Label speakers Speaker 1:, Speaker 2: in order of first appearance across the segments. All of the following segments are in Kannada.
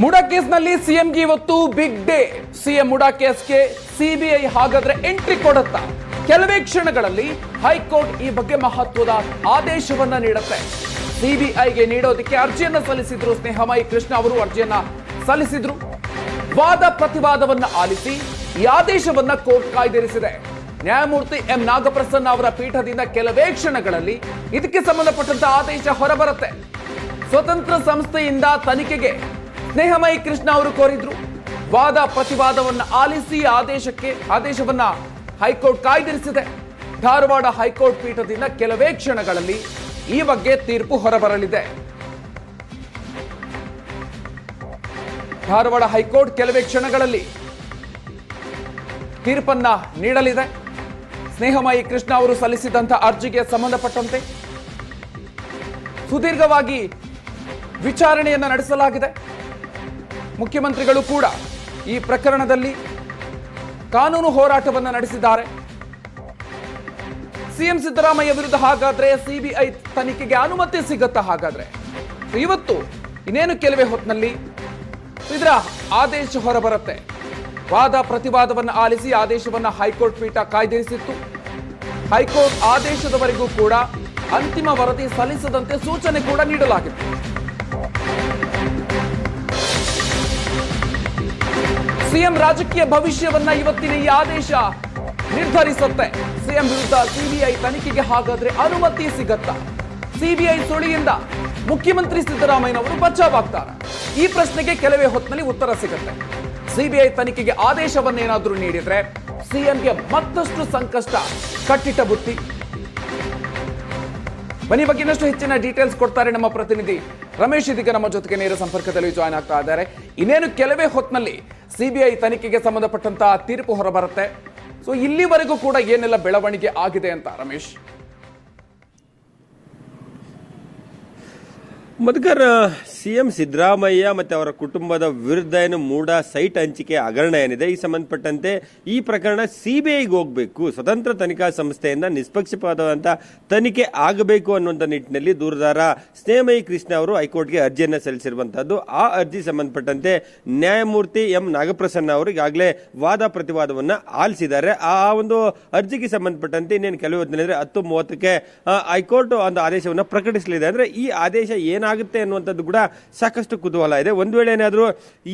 Speaker 1: ಮುಡಾ ಕೇಸ್ನಲ್ಲಿ ಸಿಎಂಗೆ ಇವತ್ತು ಬಿಗ್ ಡೇ. ಸಿಎಂ ಮುಡಾ ಕೇಸ್ಗೆ ಸಿಬಿಐ ಹಾಗಾದ್ರೆ ಎಂಟ್ರಿ ಕೊಡುತ್ತಾ? ಕೆಲವೇ ಕ್ಷಣಗಳಲ್ಲಿ ಹೈಕೋರ್ಟ್ ಈ ಬಗ್ಗೆ ಮಹತ್ವದ ಆದೇಶವನ್ನ ನೀಡುತ್ತೆ. ಸಿಬಿಐಗೆ ನೀಡೋದಕ್ಕೆ ಅರ್ಜಿಯನ್ನ ಸಲ್ಲಿಸಿದ್ರು ಸ್ನೇಹಮಯಿ ಕೃಷ್ಣ ಅವರು, ಅರ್ಜಿಯನ್ನ ಸಲ್ಲಿಸಿದ್ರು. ವಾದ ಪ್ರತಿವಾದವನ್ನ ಆಲಿಸಿ ಈ ಆದೇಶವನ್ನ ಕೋರ್ಟ್ ಕಾಯ್ದಿರಿಸಿದೆ. ನ್ಯಾಯಮೂರ್ತಿ ಎಂ ನಾಗಪ್ರಸನ್ನ ಅವರ ಪೀಠದಿಂದ ಕೆಲವೇ ಕ್ಷಣಗಳಲ್ಲಿ ಇದಕ್ಕೆ ಸಂಬಂಧಪಟ್ಟಂತ ಆದೇಶ ಹೊರಬರುತ್ತೆ. ಸ್ವತಂತ್ರ ಸಂಸ್ಥೆಯಿಂದ ತನಿಖೆಗೆ ಸ್ನೇಹಮಯಿ ಕೃಷ್ಣ ಅವರು ಕೋರಿದ್ರು. ವಾದ ಪ್ರತಿವಾದವನ್ನು ಆಲಿಸಿ ಆದೇಶಕ್ಕೆ, ಆದೇಶವನ್ನ ಹೈಕೋರ್ಟ್ ಕಾಯ್ದಿರಿಸಿದೆ. ಧಾರವಾಡ ಹೈಕೋರ್ಟ್ ಪೀಠದಿಂದ ಕೆಲವೇ ಕ್ಷಣಗಳಲ್ಲಿ ಈ ಬಗ್ಗೆ ತೀರ್ಪು ಹೊರಬರಲಿದೆ. ಧಾರವಾಡ ಹೈಕೋರ್ಟ್ ಕೆಲವೇ ಕ್ಷಣಗಳಲ್ಲಿ ತೀರ್ಪನ್ನ ನೀಡಲಿದೆ. ಸ್ನೇಹಮಯಿ ಕೃಷ್ಣ ಅವರು ಸಲ್ಲಿಸಿದಂತಹ ಅರ್ಜಿಗೆ ಸಂಬಂಧಪಟ್ಟಂತೆ ಸುದೀರ್ಘವಾಗಿ ವಿಚಾರಣೆಯನ್ನು ನಡೆಸಲಾಗಿದೆ. ಮುಖ್ಯಮಂತ್ರಿಗಳು ಕೂಡ ಈ ಪ್ರಕರಣದಲ್ಲಿ ಕಾನೂನು ಹೋರಾಟವನ್ನು ನಡೆಸಿದ್ದಾರೆ. ಸಿಎಂ ಸಿದ್ದರಾಮಯ್ಯ ವಿರುದ್ಧ ಹಾಗಾದ್ರೆ ಸಿಬಿಐ ತನಿಖೆಗೆ ಅನುಮತಿ ಸಿಗುತ್ತಾ ಹಾಗಾದ್ರೆ? ಇವತ್ತು ಇನ್ನೇನು ಕೆಲವೇ ಹೊತ್ತಿನಲ್ಲಿ ಇದರ ಆದೇಶ ಹೊರಬರುತ್ತೆ. ವಾದ ಪ್ರತಿವಾದವನ್ನು ಆಲಿಸಿ ಆದೇಶವನ್ನ ಹೈಕೋರ್ಟ್ ಪೀಠ ಕಾಯ್ದಿರಿಸಿತ್ತು. ಹೈಕೋರ್ಟ್ ಆದೇಶದವರೆಗೂ ಕೂಡ ಅಂತಿಮ ವರದಿ ಸಲ್ಲಿಸದಂತೆ ಸೂಚನೆ ಕೂಡ ನೀಡಲಾಗಿತ್ತು ಸಿಎಂ ರಾಜಕೀಯ ಭವಿಷ್ಯವನ್ನ ಇವತ್ತಿನ ಈ ಆದೇಶ ನಿರ್ಧರಿಸುತ್ತೆ. ಸಿಎಂ ವಿರುದ್ಧ ಸಿಬಿಐ ತನಿಖೆಗೆ ಹಾಗಾದ್ರೆ ಅನುಮತಿ ಸಿಗತ್ತಾ? ಸಿಬಿಐ ಸುಳಿಯಿಂದ ಮುಖ್ಯಮಂತ್ರಿ ಸಿದ್ದರಾಮಯ್ಯನವರು ಬಚಾವಾಗ್ತಾರೆ. ಈ ಪ್ರಶ್ನೆಗೆ ಕೆಲವೇ ಹೊತ್ತಿನಲ್ಲಿ ಉತ್ತರ ಸಿಗುತ್ತೆ. ಸಿಬಿಐ ತನಿಖೆಗೆ ಆದೇಶವನ್ನೇನಾದರೂ ನೀಡಿದ್ರೆ ಸಿಎಂಗೆ ಮತ್ತಷ್ಟು ಸಂಕಷ್ಟ, ಕಟ್ಟಿಟ್ಟ ಬುತ್ತಿ. ಬನ್ನಿ ಬಗ್ಗೆ ಇನ್ನಷ್ಟು ಹೆಚ್ಚಿನ ಡೀಟೇಲ್ಸ್ ಕೊಡ್ತಾರೆ ನಮ್ಮ ಪ್ರತಿನಿಧಿ ರಮೇಶ್ ಇದೀಗ ನಮ್ಮ ಜೊತೆಗೆ ನೇರ ಸಂಪರ್ಕದಲ್ಲಿ ಜಾಯ್ನ್ ಆಗ್ತಾ ಇದ್ದಾರೆ. ಇನ್ನೇನು ಕೆಲವೇ ಹೊತ್ತಿನಲ್ಲಿ ಸಿಬಿಐ ತನಿಖೆಗೆ ಸಂಬಂಧಪಟ್ಟಂತಹ ತೀರ್ಪು ಹೊರಬರುತ್ತೆ. ಸೊ ಇಲ್ಲಿವರೆಗೂ ಕೂಡ ಏನೆಲ್ಲ ಬೆಳವಣಿಗೆ ಆಗಿದೆ ಅಂತ ರಮೇಶ್?
Speaker 2: ಮಧುಕರ್ ಸಿಎಂ ಸಿದ್ದರಾಮಯ್ಯ ಮತ್ತು ಅವರ ಕುಟುಂಬದ ವಿರುದ್ಧ ಏನು ಮೂಡ ಸೈಟ್ ಹಂಚಿಕೆ ಹಗರಣ ಏನಿದೆ, ಈ ಸಂಬಂಧಪಟ್ಟಂತೆ ಈ ಪ್ರಕರಣ ಸಿಬಿಐಗೆ ಹೋಗಬೇಕು, ಸ್ವತಂತ್ರ ತನಿಖಾ ಸಂಸ್ಥೆಯಿಂದ ನಿಷ್ಪಕ್ಷಪಾತವಾದಂಥ ತನಿಖೆ ಆಗಬೇಕು ಅನ್ನುವಂಥ ನಿಟ್ಟಿನಲ್ಲಿ ದೂರದಾರ ಸ್ನೇಹಮಯಿ ಕೃಷ್ಣ ಅವರು ಹೈಕೋರ್ಟ್ಗೆ ಅರ್ಜಿಯನ್ನು ಸಲ್ಲಿಸಿರುವಂತಹದ್ದು. ಆ ಅರ್ಜಿ ಸಂಬಂಧಪಟ್ಟಂತೆ ನ್ಯಾಯಮೂರ್ತಿ ಎಂ ನಾಗಪ್ರಸನ್ನ ಅವರು ಈಗಾಗಲೇ ವಾದ ಪ್ರತಿವಾದವನ್ನು ಆಲಿಸಿದ್ದಾರೆ. ಆ ಒಂದು ಅರ್ಜಿಗೆ ಸಂಬಂಧಪಟ್ಟಂತೆ ಇನ್ನೇನು ಕೆಲವು ಹೊತ್ತಿನಂದ್ರೆ ಹತ್ತು ಮೂವತ್ತಕ್ಕೆ ಹೈಕೋರ್ಟ್ ಒಂದು ಆದೇಶವನ್ನು ಪ್ರಕಟಿಸಲಿದೆ. ಅಂದರೆ ಈ ಆದೇಶ ಏನಾಗುತ್ತೆ ಅನ್ನುವಂಥದ್ದು ಕೂಡ ಸಾಕಷ್ಟು ಕುತೂಹಲ ಇದೆ. ಒಂದು ವೇಳೆ ಏನಾದರೂ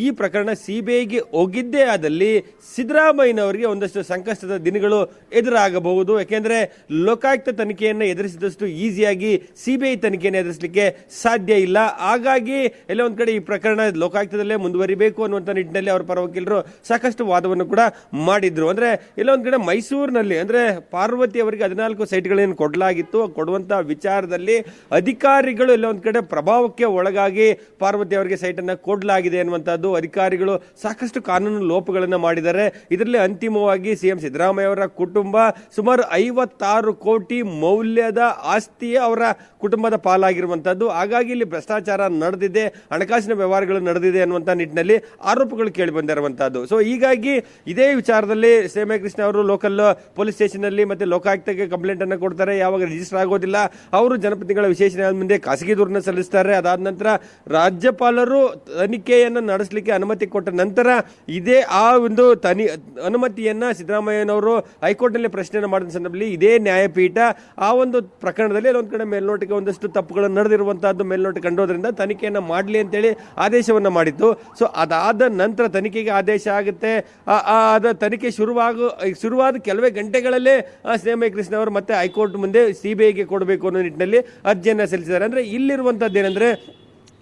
Speaker 2: ಈ ಪ್ರಕರಣ ಸಿಬಿಐಗೆ ಹೋಗಿದ್ದೇ ಆದಲ್ಲಿ ಸಿದ್ದರಾಮಯ್ಯನವರಿಗೆ ಒಂದಷ್ಟು ಸಂಕಷ್ಟದ ದಿನಗಳು ಎದುರಾಗಬಹುದು. ಯಾಕೆಂದ್ರೆ ಲೋಕಾಯುಕ್ತ ತನಿಖೆಯನ್ನು ಎದುರಿಸಿದಷ್ಟು ಈಸಿಯಾಗಿ ಸಿಬಿಐ ತನಿಖೆಯನ್ನು ಎದುರಿಸಲಿಕ್ಕೆ ಸಾಧ್ಯ ಇಲ್ಲ. ಹಾಗಾಗಿ ಎಲ್ಲ ಒಂದು ಕಡೆ ಈ ಪ್ರಕರಣ ಲೋಕಾಯುಕ್ತದಲ್ಲೇ ಮುಂದುವರಿಬೇಕು ಅನ್ನುವಂಥ ನಿಟ್ಟಿನಲ್ಲಿ ಅವರ ಪರ ವಕೀಲರು ಸಾಕಷ್ಟು ವಾದವನ್ನು ಕೂಡ ಮಾಡಿದ್ರು. ಅಂದ್ರೆ ಎಲ್ಲ ಒಂದು ಕಡೆ ಮೈಸೂರಿನಲ್ಲಿ, ಅಂದ್ರೆ ಪಾರ್ವತಿ ಅವರಿಗೆ ಹದಿನಾಲ್ಕು ಸೈಟ್ಗಳೇನು ಕೊಡಲಾಗಿತ್ತು. ಕೊಡುವಂತ ವಿಚಾರದಲ್ಲಿ ಅಧಿಕಾರಿಗಳು ಎಲ್ಲ ಒಂದ್ ಕಡೆ ಪ್ರಭಾವಕ್ಕೆ ಒಳಗಾಗಿ ಪಾರ್ವತಿ ಅವರಿಗೆ ಸೈಟನ್ನು ಕೊಡಲಾಗಿದೆ ಅನ್ನುವಂಥದ್ದು ಅಧಿಕಾರಿಗಳು ಸಾಕಷ್ಟು ಕಾನೂನು ಲೋಪಗಳನ್ನು ಮಾಡಿದ್ದಾರೆ. ಇದರಲ್ಲಿ ಅಂತಿಮವಾಗಿ ಸಿಎಂ ಸಿದ್ದರಾಮಯ್ಯ ಅವರ ಕುಟುಂಬ ಸುಮಾರು ಐವತ್ತಾರು ಕೋಟಿ ಮೌಲ್ಯದ ಆಸ್ತಿಯೇ ಅವರ ಕುಟುಂಬದ ಪಾಲಾಗಿರುವಂಥದ್ದು. ಹಾಗಾಗಿ ಇಲ್ಲಿ ಭ್ರಷ್ಟಾಚಾರ ನಡೆದಿದೆ, ಹಣಕಾಸಿನ ವ್ಯವಹಾರಗಳು ನಡೆದಿದೆ ಅನ್ನುವಂಥ ನಿಟ್ಟಿನಲ್ಲಿ ಆರೋಪಗಳು ಕೇಳಿ ಬಂದಿರುವಂಥದ್ದು. ಸೊ ಹೀಗಾಗಿ ಇದೇ ವಿಚಾರದಲ್ಲಿ ಸೇಮೆ ಕೃಷ್ಣ ಅವರು ಲೋಕಲ್ ಪೊಲೀಸ್ ಸ್ಟೇಷನ್ನಲ್ಲಿ ಮತ್ತೆ ಲೋಕಾಯುಕ್ತಕ್ಕೆ ಕಂಪ್ಲೇಂಟ್ ಅನ್ನು ಕೊಡ್ತಾರೆ. ಯಾವಾಗ ರಿಜಿಸ್ಟರ್ ಆಗೋದಿಲ್ಲ. ಅವರು ಜನಪ್ರತಿನಿಧಿಗಳ ವಿಶೇಷ ಮುಂದೆ ಖಾಸಗಿ ದೂರನ್ನು ಸಲ್ಲಿಸ್ತಾರೆ. ಅದಾದ ನಂತರ ರಾಜ್ಯಪಾಲರು ತನಿಖೆಯನ್ನು ನಡೆಸಲಿಕ್ಕೆ ಅನುಮತಿ ಕೊಟ್ಟ ನಂತರ ಇದೇ ಆ ಒಂದು ತನಿ ಅನುಮತಿಯನ್ನು ಸಿದ್ದರಾಮಯ್ಯನವರು ಹೈಕೋರ್ಟ್ನಲ್ಲಿ ಪ್ರಶ್ನೆಯನ್ನು ಮಾಡಿದ ಸಂದರ್ಭದಲ್ಲಿ ಇದೇ ನ್ಯಾಯಪೀಠ ಆ ಒಂದು ಪ್ರಕರಣದಲ್ಲಿ ಒಂದು ಕಡೆ ಮೇಲ್ನೋಟಕ್ಕೆ ಒಂದಷ್ಟು ತಪ್ಪುಗಳನ್ನು ನಡೆದಿರುವಂತಹದ್ದು ಮೇಲ್ನೋಟ ಕಂಡೋದ್ರಿಂದ ತನಿಖೆಯನ್ನು ಮಾಡಲಿ ಅಂತೇಳಿ ಆದೇಶವನ್ನು ಮಾಡಿತ್ತು ಸೊ, ಅದಾದ ನಂತರ ತನಿಖೆಗೆ ಆದೇಶ ಆಗುತ್ತೆ. ಅದ ತನಿಖೆ ಶುರುವಾಗ, ಶುರುವಾದ ಕೆಲವೇ ಗಂಟೆಗಳಲ್ಲೇ ಸ್ನೇಹಮಯ ಕೃಷ್ಣ ಅವರು ಮತ್ತೆ ಹೈಕೋರ್ಟ್ ಮುಂದೆ ಸಿಬಿಐಗೆ ಕೊಡಬೇಕು ಅನ್ನೋ ನಿಟ್ಟಿನಲ್ಲಿ ಅರ್ಜಿಯನ್ನು ಸಲ್ಲಿಸಿದ್ದಾರೆ. ಅಂದ್ರೆ ಇಲ್ಲಿರುವಂಥದ್ದು ಏನಂದ್ರೆ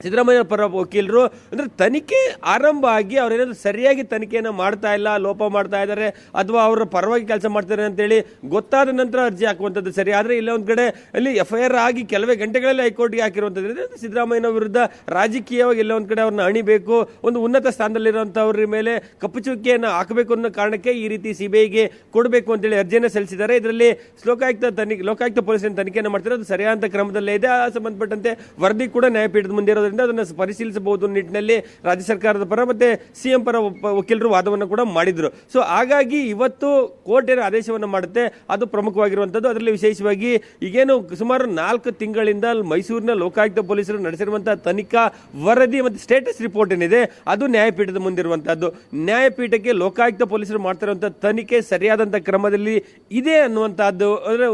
Speaker 2: ಸಿದ್ದರಾಮಯ್ಯ ಪರ ವಕೀಲರು, ಅಂದರೆ ತನಿಖೆ ಆರಂಭ ಆಗಿ ಅವ್ರೇನಾದ್ರು ಸರಿಯಾಗಿ ತನಿಖೆಯನ್ನು ಮಾಡ್ತಾ ಇಲ್ಲ, ಲೋಪ ಮಾಡ್ತಾ ಇದ್ದಾರೆ ಅಥವಾ ಅವರ ಪರವಾಗಿ ಕೆಲಸ ಮಾಡ್ತಾರೆ ಅಂತೇಳಿ ಗೊತ್ತಾದ ನಂತರ ಅರ್ಜಿ ಹಾಕುವಂಥದ್ದು ಸರಿ. ಆದರೆ ಇಲ್ಲ ಒಂದು ಕಡೆ ಅಲ್ಲಿ ಎಫ್ ಐ ಆರ್ ಆಗಿ ಕೆಲವೇ ಗಂಟೆಗಳಲ್ಲಿ ಹೈಕೋರ್ಟ್ಗೆ ಹಾಕಿರುವಂಥದ್ದು. ಸಿದ್ದರಾಮಯ್ಯನ ವಿರುದ್ಧ ರಾಜಕೀಯವಾಗಿ ಎಲ್ಲ ಒಂದು ಕಡೆ ಅವ್ರನ್ನ ಅಣಿಬೇಕು, ಒಂದು ಉನ್ನತ ಸ್ಥಾನದಲ್ಲಿರುವಂಥವ್ರ ಮೇಲೆ ಕಪ್ಪು ಚುಕ್ಕಿಯನ್ನು ಹಾಕಬೇಕು ಅನ್ನೋ ಕಾರಣಕ್ಕೆ ಈ ರೀತಿ ಸಿಬಿಐಗೆ ಕೊಡಬೇಕು ಅಂತೇಳಿ ಅರ್ಜಿಯನ್ನು ಸಲ್ಲಿಸಿದ್ದಾರೆ. ಇದರಲ್ಲಿ ಲೋಕಾಯುಕ್ತ ತನಿಖೆ, ಲೋಕಾಯುಕ್ತ ಪೊಲೀಸರಿಂದ ತನಿಖೆಯನ್ನು ಮಾಡ್ತಾರೆ ಅದು ಸರಿಯಾದ ಕ್ರಮದಲ್ಲೇ ಇದೆ. ಆ ಸಂಬಂಧಪಟ್ಟಂತೆ ವರದಿ ಕೂಡ ನ್ಯಾಯಪೀಠದ ಮುಂದೆ ಇರೋದ್ರಿಂದ ಆಗಿರೋದ್ರಿಂದ ಅದನ್ನು ಪರಿಶೀಲಿಸಬಹುದು ನಿಟ್ಟಿನಲ್ಲಿ ರಾಜ್ಯ ಸರ್ಕಾರದ ಪರ ಮತ್ತೆ ಸಿಎಂ ಪರ ವಕೀಲರು ವಾದವನ್ನು ಕೂಡ ಮಾಡಿದ್ರು. ಸೊ ಹಾಗಾಗಿ ಇವತ್ತು ಕೋರ್ಟ್ ಏನು ಆದೇಶವನ್ನು ಮಾಡುತ್ತೆ, ಅದು ಪ್ರಮುಖವಾಗಿರುವಂಥದ್ದು ಅದರಲ್ಲಿ ವಿಶೇಷವಾಗಿ ಈಗೇನು ಸುಮಾರು ನಾಲ್ಕು ತಿಂಗಳಿಂದ ಮೈಸೂರಿನ ಲೋಕಾಯುಕ್ತ ಪೊಲೀಸರು ನಡೆಸಿರುವಂತಹ ತನಿಖಾ ವರದಿ ಮತ್ತು ಸ್ಟೇಟಸ್ ರಿಪೋರ್ಟ್ ಏನಿದೆ, ಅದು ನ್ಯಾಯಪೀಠದ ಮುಂದಿರುವಂತಹದ್ದು. ನ್ಯಾಯಪೀಠಕ್ಕೆ ಲೋಕಾಯುಕ್ತ ಪೊಲೀಸರು ಮಾಡ್ತಿರುವಂತಹ ತನಿಖೆ ಸರಿಯಾದಂಥ ಕ್ರಮದಲ್ಲಿ ಇದೆ ಅನ್ನುವಂತಹದ್ದು, ಅಂದ್ರೆ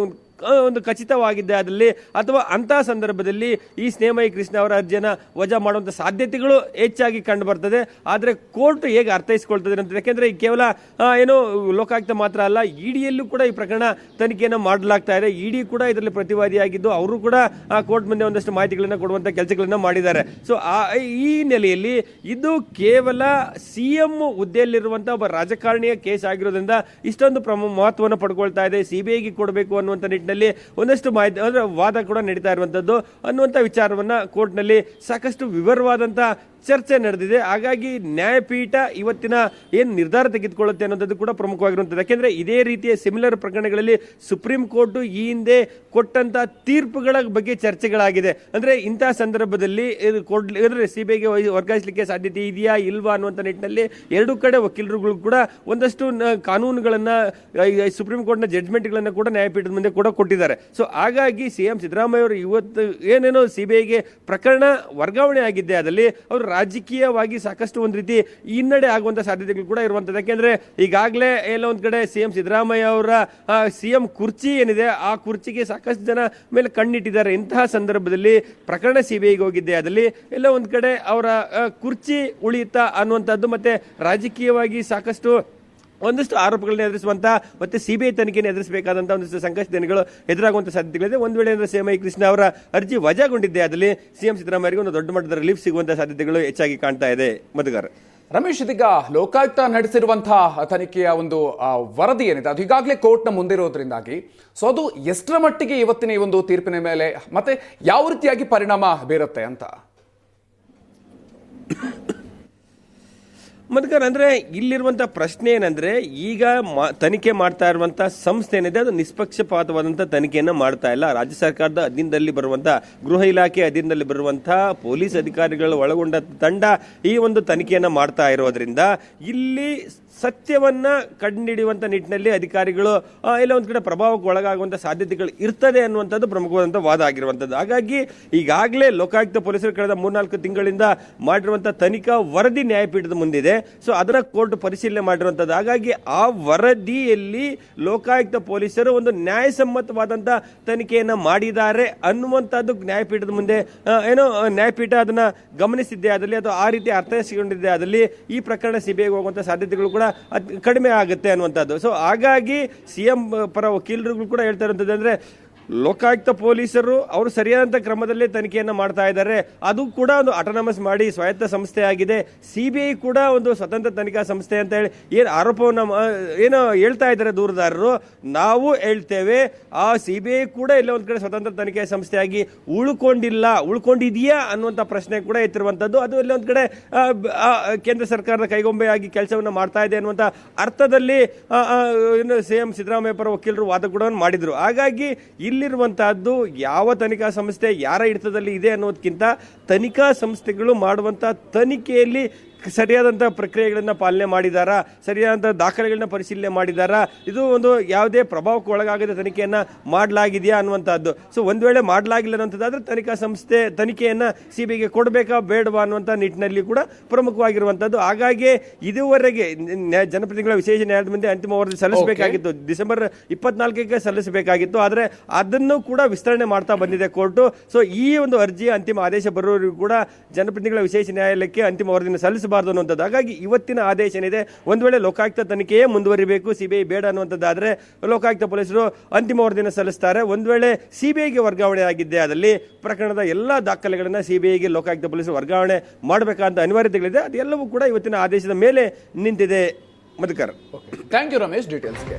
Speaker 2: ಒಂದು ಖಚಿತವಾಗಿದೆ ಅದರಲ್ಲಿ. ಅಥವಾ ಅಂತಹ ಸಂದರ್ಭದಲ್ಲಿ ಈ ಸ್ನೇಹಮಯಿ ಕೃಷ್ಣ ಅವರ ಅರ್ಜಿಯನ್ನು ವಜಾ ಮಾಡುವಂಥ ಸಾಧ್ಯತೆಗಳು ಹೆಚ್ಚಾಗಿ ಕಂಡು ಬರ್ತದೆ ಆದರೆ ಕೋರ್ಟ್ ಹೇಗೆ ಅರ್ಥೈಸ್ಕೊಳ್ತದೆ ಅಂತ ಯಾಕೆಂದರೆ ಈ ಕೇವಲ ಆ, ಏನು ಲೋಕಾಯುಕ್ತ ಮಾತ್ರ ಅಲ್ಲ ಇಡಿಯಲ್ಲೂ ಕೂಡ ಈ ಪ್ರಕರಣ ತನಿಖೆಯನ್ನು ಮಾಡಲಾಗ್ತಾ ಇದೆ. ಇಡಿ ಕೂಡ ಇದರಲ್ಲಿ ಪ್ರತಿವಾದಿಯಾಗಿದ್ದು ಅವರು ಕೂಡ ಆ ಕೋರ್ಟ್ ಮುಂದೆ ಒಂದಷ್ಟು ಮಾಹಿತಿಗಳನ್ನು ಕೊಡುವಂಥ ಕೆಲಸಗಳನ್ನು ಮಾಡಿದ್ದಾರೆ. ಸೊ ಈ ನೆಲೆಯಲ್ಲಿ ಇದು ಕೇವಲ ಸಿ ಎಂ ಹುದ್ದೆಯಲ್ಲಿರುವಂಥ ಒಬ್ಬ ರಾಜಕಾರಣಿಯ ಕೇಸ್ ಆಗಿರೋದ್ರಿಂದ ಇಷ್ಟೊಂದು ಪ್ರಮ ಮಹತ್ವವನ್ನು ಪಡ್ಕೊಳ್ತಾ ಇದೆ. ಸಿ ಬಿ ಐಗೆ ಕೊಡಬೇಕು ಅನ್ನುವಂಥ ನಿಟ್ಟಿನಲ್ಲಿ ಒಂದಷ್ಟು ಮಾಹಿತಿ ಅಂದರೆ ವಾದ ಕೂಡ ನಡೀತಾ ಇರುವಂಥದ್ದು ಅನ್ನುವಂಥ ವಿಚಾರವನ್ನ ಕೋರ್ಟ್ನಲ್ಲಿ ಸಾಕಷ್ಟು ವಿವರವಾದಂಥ ಚರ್ಚೆ ನಡೆದಿದೆ. ಹಾಗಾಗಿ ನ್ಯಾಯಪೀಠ ಇವತ್ತಿನ ಏನು ನಿರ್ಧಾರ ತೆಗೆದುಕೊಳ್ಳುತ್ತೆ ಅನ್ನೋದು ಕೂಡ ಪ್ರಮುಖವಾಗಿರುವಂಥದ್ದು. ಯಾಕೆಂದರೆ ಇದೇ ರೀತಿಯ ಸಿಮಿಲರ್ ಪ್ರಕರಣಗಳಲ್ಲಿ ಸುಪ್ರೀಂ ಕೋರ್ಟ್ ಈ ಹಿಂದೆ ಕೊಟ್ಟಂತ ತೀರ್ಪುಗಳ ಬಗ್ಗೆ ಚರ್ಚೆಗಳಾಗಿದೆ. ಅಂದರೆ ಇಂಥ ಸಂದರ್ಭದಲ್ಲಿ ಇದು ಸಿ ಬಿ ಐಗೆ ವರ್ಗಾಯಿಸಲಿಕ್ಕೆ ಸಾಧ್ಯತೆ ಇದೆಯಾ ಇಲ್ವಾ ಅನ್ನುವಂಥ ನಿಟ್ಟಿನಲ್ಲಿ ಎರಡು ಕಡೆ ವಕೀಲರುಗಳು ಕೂಡ ಒಂದಷ್ಟು ಕಾನೂನುಗಳನ್ನು ಸುಪ್ರೀಂ ಕೋರ್ಟ್ನ ಜಡ್ಜ್ಮೆಂಟ್ಗಳನ್ನು ಕೂಡ ನ್ಯಾಯಪೀಠದ ಮುಂದೆ ಕೂಡ ಕೊಟ್ಟಿದ್ದಾರೆ. ಸೊ ಹಾಗಾಗಿ ಸಿ ಎಂ ಸಿದ್ದರಾಮಯ್ಯ ಅವರು ಇವತ್ತು ಏನೇನೋ ಸಿಬಿಐಗೆ ಪ್ರಕರಣ ವರ್ಗಾವಣೆ ಆಗಿದ್ದೆ ಅದರಲ್ಲಿ ಅವರು ರಾಜಕೀಯವಾಗಿ ಸಾಕಷ್ಟು ಒಂದು ರೀತಿ ಹಿನ್ನಡೆ ಆಗುವಂಥ ಸಾಧ್ಯತೆಗಳು ಕೂಡ ಇರುವಂತದ್ದು. ಯಾಕೆಂದ್ರೆ ಈಗಾಗಲೇ ಎಲ್ಲ ಒಂದು ಕಡೆ ಸಿ ಎಂ ಸಿದ್ದರಾಮಯ್ಯ ಅವರ ಸಿ ಎಂ ಕುರ್ಚಿ ಏನಿದೆ, ಆ ಕುರ್ಚಿಗೆ ಸಾಕಷ್ಟು ಜನ ಮೇಲೆ ಕಣ್ಣಿಟ್ಟಿದ್ದಾರೆ. ಇಂತಹ ಸಂದರ್ಭದಲ್ಲಿ ಪ್ರಕರಣ ಸಿಬಿಐಗೆ ಹೋಗಿದ್ದೆ. ಅದರಲ್ಲಿ ಎಲ್ಲ ಒಂದು ಕಡೆ ಅವರ ಕುರ್ಚಿ ಉಳಿಯುತ್ತಾ ಅನ್ನುವಂಥದ್ದು ಮತ್ತೆ ರಾಜಕೀಯವಾಗಿ ಸಾಕಷ್ಟು ಒಂದಷ್ಟು ಆರೋಪಗಳನ್ನ ಎದುರಿಸುವಂತ ಮತ್ತೆ ಸಿಬಿಐ ತನಿಖೆಯನ್ನು ಎದುರಿಸಬೇಕಾದಂತ ಒಂದಷ್ಟು ದಿನಗಳು ಎದುರಾಗುವಂತಹ ಸಾಧ್ಯತೆಗಳಿದೆ. ಒಂದು ವೇಳೆ ಸಿಎಂ ಐ ಕೃಷ್ಣ ಅವರ ಅರ್ಜಿ ವಜಾಗೊಂಡಿದ್ದೆ ಅದರಲ್ಲಿ ಸಿಎಂ ಸಿದ್ದರಾಮಯ್ಯರಿಗೆ ಒಂದು ದೊಡ್ಡ ಮಟ್ಟದ ರಿಲೀಫ್ ಸಿಗುವಂತಹ ಸಾಧ್ಯತೆಗಳು ಹೆಚ್ಚಾಗಿ ಕಾಣ್ತಾ ಇದೆ. ಮಧುಗರ್
Speaker 1: ರಮೇಶ್ ಇದೀಗ ಲೋಕಾಯುಕ್ತ ನಡೆಸಿರುವಂತಹ ತನಿಖೆಯ ಒಂದು ವರದಿ ಏನಿದೆ? ಅದು ಈಗಾಗಲೇ ಕೋರ್ಟ್ನ ಮುಂದಿರೋದ್ರಿಂದಾಗಿ. ಸೊ ಅದು ಎಷ್ಟರ ಮಟ್ಟಿಗೆ ಇವತ್ತಿನ ಈ ಒಂದು ತೀರ್ಪಿನ ಮೇಲೆ ಮತ್ತೆ ಯಾವ ರೀತಿಯಾಗಿ ಪರಿಣಾಮ ಬೀರುತ್ತೆ ಅಂತ?
Speaker 2: ಮಧುಕರ್, ಅಂದ್ರೆ ಇಲ್ಲಿರುವಂತ ಪ್ರಶ್ನೆ ಏನಂದ್ರೆ, ಈಗ ತನಿಖೆ ಮಾಡ್ತಾ ಇರುವಂಥ ಸಂಸ್ಥೆ ಏನಿದೆ, ಅದು ನಿಷ್ಪಕ್ಷಪಾತವಾದಂತ ತನಿಖೆಯನ್ನು ಮಾಡ್ತಾ ಇಲ್ಲ. ರಾಜ್ಯ ಸರ್ಕಾರದ ಅಧೀನದಲ್ಲಿ ಬರುವಂತ ಗೃಹ ಇಲಾಖೆ ಅಧೀನದಲ್ಲಿ ಬರುವಂತ ಪೊಲೀಸ್ ಅಧಿಕಾರಿಗಳು ಒಳಗೊಂಡ ತಂಡ ಈ ಒಂದು ತನಿಖೆಯನ್ನು ಮಾಡ್ತಾ ಇರೋದ್ರಿಂದ ಇಲ್ಲಿ ಸತ್ಯವನ್ನ ಕಂಡುಹಿಡಿಯುವಂತ ನಿಟ್ಟಿನಲ್ಲಿ ಅಧಿಕಾರಿಗಳು ಇಲ್ಲ ಒಂದ್ ಕಡೆ ಪ್ರಭಾವಕ್ಕೆ ಒಳಗಾಗುವಂತ ಸಾಧ್ಯತೆಗಳು ಇರ್ತದೆ ಅನ್ನುವಂಥದ್ದು ಪ್ರಮುಖವಾದಂಥ ವಾದ ಆಗಿರುವಂಥದ್ದು. ಹಾಗಾಗಿ ಈಗಾಗಲೇ ಲೋಕಾಯುಕ್ತ ಪೊಲೀಸರು ಕಳೆದ ಮೂರ್ನಾಲ್ಕು ತಿಂಗಳಿಂದ ಮಾಡಿರುವಂತ ತನಿಖಾ ವರದಿ ನ್ಯಾಯಪೀಠದ ಮುಂದಿದೆ. ಸೊ ಅದರ ಕೋರ್ಟ್ ಪರಿಶೀಲನೆ ಮಾಡಿರುವಂಥದ್ದು. ಹಾಗಾಗಿ ಆ ವರದಿಯಲ್ಲಿ ಲೋಕಾಯುಕ್ತ ಪೊಲೀಸರು ಒಂದು ನ್ಯಾಯಸಮ್ಮತವಾದಂತ ತನಿಖೆಯನ್ನ ಮಾಡಿದ್ದಾರೆ ಅನ್ನುವಂಥದ್ದು ನ್ಯಾಯಪೀಠದ ಮುಂದೆ ಏನೋ ನ್ಯಾಯಪೀಠ ಅದನ್ನ ಗಮನಿಸಿದ್ದೆ ಅದರಲ್ಲಿ ಅಥವಾ ಆ ರೀತಿ ಅರ್ಥೈಸಿಕೊಂಡಿದ್ದೆ ಅದರಲ್ಲಿ ಈ ಪ್ರಕರಣ ಸಿಬಿಐಗೆ ಹೋಗುವಂತ ಸಾಧ್ಯತೆಗಳು ಅದ್ ಕಡಿಮೆ ಆಗುತ್ತೆ ಅನ್ನುವಂಥದ್ದು. ಸೊ ಹಾಗಾಗಿ ಸಿಎಂ ಪರ ವಕೀಲರುಗಳು ಕೂಡ ಹೇಳ್ತಾ ಇರುವಂಥದ್ದು ಅಂದ್ರೆ ಲೋಕಾಯುಕ್ತ ಪೊಲೀಸರು ಅವರು ಸರಿಯಾದಂಥ ಕ್ರಮದಲ್ಲೇ ತನಿಖೆಯನ್ನು ಮಾಡ್ತಾ ಇದ್ದಾರೆ. ಅದು ಕೂಡ ಒಂದು ಅಟಾನಮಸ್ ಮಾಡಿ ಸ್ವಾಯತ್ತ ಸಂಸ್ಥೆ ಆಗಿದೆ. ಸಿಬಿಐ ಕೂಡ ಒಂದು ಸ್ವತಂತ್ರ ತನಿಖಾ ಸಂಸ್ಥೆ ಅಂತ ಹೇಳಿ ಏನು ಆರೋಪವನ್ನು ಏನು ಏನೋ ಹೇಳ್ತಾ ಇದ್ದಾರೆ ದೂರದಾರರು. ನಾವು ಹೇಳ್ತೇವೆ, ಆ ಸಿಬಿಐ ಕೂಡ ಎಲ್ಲ ಒಂದ್ ಕಡೆ ಸ್ವತಂತ್ರ ತನಿಖೆ ಸಂಸ್ಥೆಯಾಗಿ ಉಳ್ಕೊಂಡಿಲ್ಲ. ಉಳ್ಕೊಂಡಿದೆಯಾ ಅನ್ನುವಂಥ ಪ್ರಶ್ನೆ ಕೂಡ ಎತ್ತಿರುವಂಥದ್ದು ಅದು ಎಲ್ಲ ಒಂದ್ ಕಡೆ ಕೇಂದ್ರ ಸರ್ಕಾರದ ಕೈಗೊಂಬೆಯಾಗಿ ಕೆಲಸವನ್ನು ಮಾಡ್ತಾ ಇದೆ ಅನ್ನುವಂಥ ಅರ್ಥದಲ್ಲಿ ಸಿ ಎಂ ಏನು ಸಿದ್ದರಾಮಯ್ಯ ಪರ ವಕೀಲರು ವಾದ ಕೂಡ ಮಾಡಿದ್ರು. ಹಾಗಾಗಿ ಇಲ್ಲಿರುವಂತಹದ್ದು ಯಾವ ತನಿಖಾ ಸಂಸ್ಥೆ ಯಾರ ಹಿಡಿತದಲ್ಲಿ ಇದೆ ಅನ್ನೋದಕ್ಕಿಂತ ತನಿಖಾ ಸಂಸ್ಥೆಗಳು ಮಾಡುವಂತ ತನಿಖೆಯಲ್ಲಿ ಸರಿಯಾದಂಥ ಪ್ರಕ್ರಿಯೆಗಳನ್ನು ಪಾಲನೆ ಮಾಡಿದಾರಾ? ಸರಿಯಾದಂಥ ದಾಖಲೆಗಳನ್ನ ಪರಿಶೀಲನೆ ಮಾಡಿದಾರಾ? ಇದು ಒಂದು ಯಾವುದೇ ಪ್ರಭಾವಕ್ಕೆ ಒಳಗಾಗದ ತನಿಖೆಯನ್ನು ಮಾಡಲಾಗಿದೆಯಾ ಅನ್ನುವಂಥದ್ದು. ಸೊ ಒಂದು ವೇಳೆ ಮಾಡಲಾಗಿಲ್ಲ ಅನ್ನುವಂಥದ್ದಾದ್ರೆ ತನಿಖಾ ಸಂಸ್ಥೆ ತನಿಖೆಯನ್ನು ಸಿ ಬಿಗೆ ಕೊಡಬೇಕಾ ಬೇಡವಾ ಅನ್ನುವಂಥ ನಿಟ್ಟಿನಲ್ಲಿ ಕೂಡ ಪ್ರಮುಖವಾಗಿರುವಂಥದ್ದು. ಹಾಗಾಗಿ ಇದುವರೆಗೆ ಜನಪ್ರತಿನಿಧಿಗಳ ವಿಶೇಷ ನ್ಯಾಯಾಲಯದ ಮುಂದೆ ಅಂತಿಮ ವರದಿ ಸಲ್ಲಿಸಬೇಕಾಗಿತ್ತು. ಡಿಸೆಂಬರ್ ಇಪ್ಪತ್ನಾಲ್ಕಕ್ಕೆ ಸಲ್ಲಿಸಬೇಕಾಗಿತ್ತು. ಆದರೆ ಅದನ್ನು ಕೂಡ ವಿಸ್ತರಣೆ ಮಾಡ್ತಾ ಬಂದಿದೆ ಕೋರ್ಟು. ಸೊ ಈ ಒಂದು ಅರ್ಜಿ ಅಂತಿಮ ಆದೇಶ ಬರುವವರೆಗೂ ಕೂಡ ಜನಪ್ರತಿನಿಧಿಗಳ ವಿಶೇಷ ನ್ಯಾಯಾಲಯಕ್ಕೆ ಅಂತಿಮ ವರದಿಯನ್ನು ಸಲ್ಲಿಸಬಾರದು ಅನ್ನುವಂಥದ್ದು. ಹಾಗಾಗಿ ಇವತ್ತಿನ ಆದೇಶ ಏನಿದೆ, ಒಂದು ವೇಳೆ ಲೋಕಾಯುಕ್ತ ತನಿಖೆಯೇ ಮುಂದುವರಿಬೇಕು, ಸಿಬಿಐ ಬೇಡ ಅನ್ನುವಂಥದ್ದಾದರೆ ಲೋಕಾಯುಕ್ತ ಪೊಲೀಸರು ಅಂತಿಮ ವರದಿಯನ್ನು ಸಲ್ಲಿಸ್ತಾರೆ. ಒಂದು ವೇಳೆ ಸಿಬಿಐಗೆ ವರ್ಗಾವಣೆ ಆಗಿದ್ದೆ ಅದರಲ್ಲಿ ಪ್ರಕರಣದ ಎಲ್ಲ ದಾಖಲೆಗಳನ್ನ ಸಿಬಿಐಗೆ ಲೋಕಾಯುಕ್ತ ಪೊಲೀಸರು ವರ್ಗಾವಣೆ ಮಾಡಬೇಕಾದ ಅನಿವಾರ್ಯತೆಗಳಿದೆ. ಅದೆಲ್ಲವೂ ಕೂಡ ಇವತ್ತಿನ ಆದೇಶದ ಮೇಲೆ ನಿಂತಿದೆ. ಮಧುಕರ್.
Speaker 1: Thank you Ramesh ಡೀಟೇಲ್ಸ್ಗೆ